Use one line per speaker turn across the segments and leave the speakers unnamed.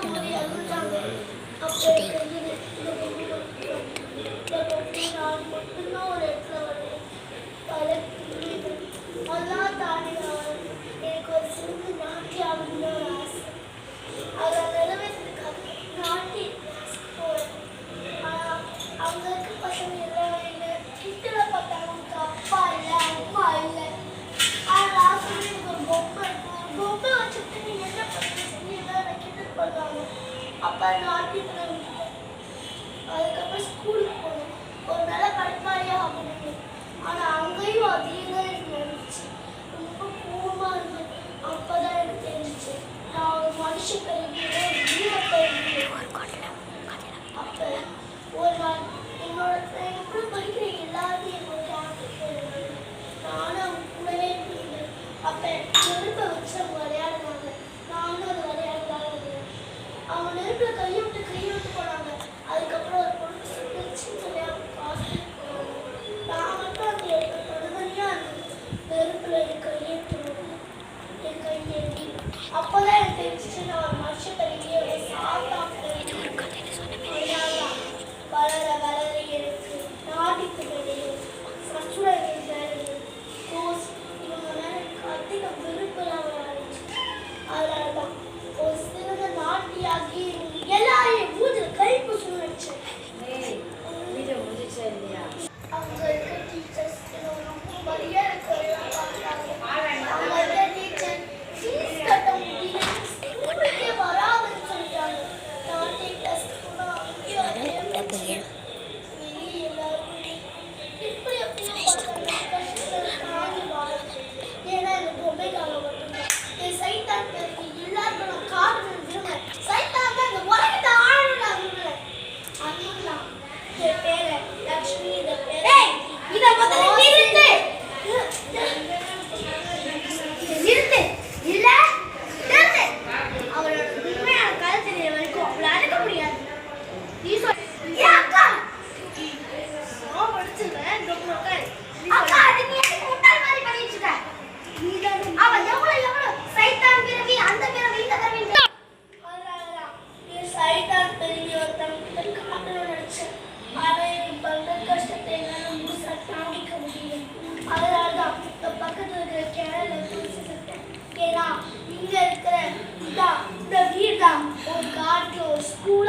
对。அதுக்கப்புறம் அதுக்கப்புறம் ஸ்கூல்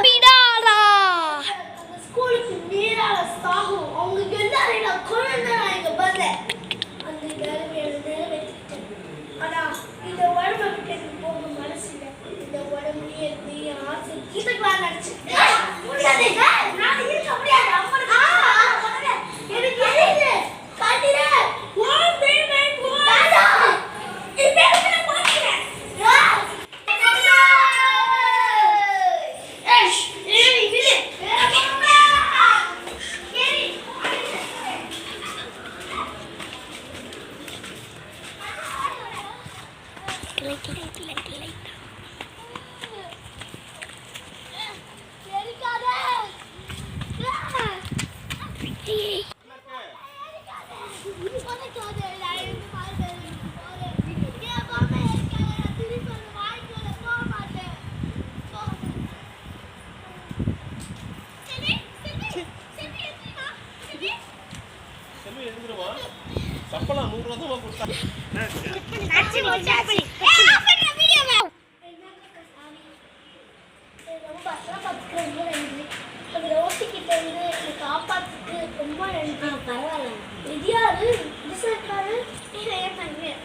பிடாரா ஸ்கூலுக்கு நேரால சாகும். அவங்க எல்லாரும் நான் குழந்தை நான் இங்க வந்தேன் அந்த கருவியை நிறைவேற்றிட்டேன். ஆனா இந்த உடம்பை விட்டு எனக்கு போக மனசு இந்த உடம்புலயே ஆசை. கீழே நினைச்சிட்டேன் light light light
light light சம்பளம் நூறு ரூபா தான் கொடுத்தாங்க
ரொம்ப பசங்க ரொம்ப நன்றி. அது ரோசி கிட்ட இருந்து என்னை காப்பாற்றுக்கு ரொம்ப நன்றி. பரவாயில்ல வித்யாரு விசாக்காரு நீங்கள் ஏன் பண்ணுவேன்